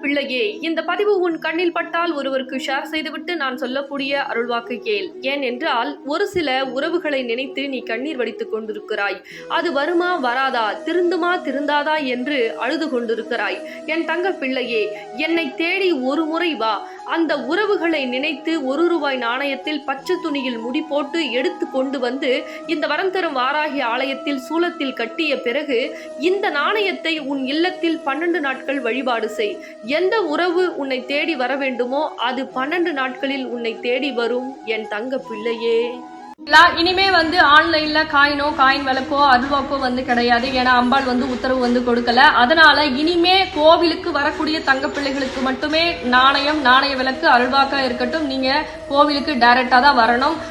பிள்ளையே இந்த பதிவு உன் கண்ணில் பட்டால் ஒருவருக்கு ஷேர் செய்துவிட்டு நான் சொல்லக்கூடிய அருள்வாக்கு கேள். ஏன் என்றால் ஒரு சில உறவுகளை நினைத்து நீ கண்ணீர் வடித்துக் கொண்டிருக்கிறாய். அது வருமா வராதா திருந்துமா திருந்தாதா என்று அழுது கொண்டிருக்கிறாய். என் தங்க பிள்ளையே என்னை தேடி ஒரு முறை வா. அந்த உறவுகளை நினைத்து ஒரு ரூபாய் நாணயத்தில் பச்சை துணியில் முடி போட்டு எடுத்து கொண்டு வந்து இந்த வரம் தரும் வாராகி ஆலயத்தில் சூலத்தில் கட்டிய பிறகு இந்த நாணயத்தை உன் இல்லத்தில் பன்னெண்டு நாட்கள் வழிபாடு செய். எந்த உறவு உன்னை தேடி வர வேண்டுமோ அது பன்னெண்டு நாட்களில் உன்னை தேடி வரும் என் தங்க பிள்ளையே. இனிமே வந்து ஆன்லைன்ல காயினோ காயின் விளக்கோ அருள்வாக்கோ வந்து கிடையாது. ஏன்னா அம்பாள் வந்து உத்தரவு வந்து கொடுக்கல. அதனால இனிமே கோவிலுக்கு வரக்கூடிய தங்க பிள்ளைகளுக்கு மட்டுமே நாணயம் நாணய விளக்கு அருள்வாக்கா இருக்கட்டும். நீங்க கோவிலுக்கு டைரக்டா தான் வரணும்.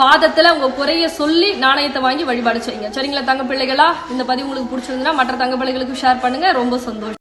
பாதத்தில் உங்கள் குறைய சொல்லி நாணயத்தை வாங்கி வழிபாடு செய்யுங்க. சரிங்களா தங்க பிள்ளைகளா? இந்த பதிவு உங்களுக்கு பிடிச்சிருந்தா மற்ற தங்க பிள்ளைகளுக்கு ஷேர் பண்ணுங்கள் ரொம்ப சந்தோஷம்.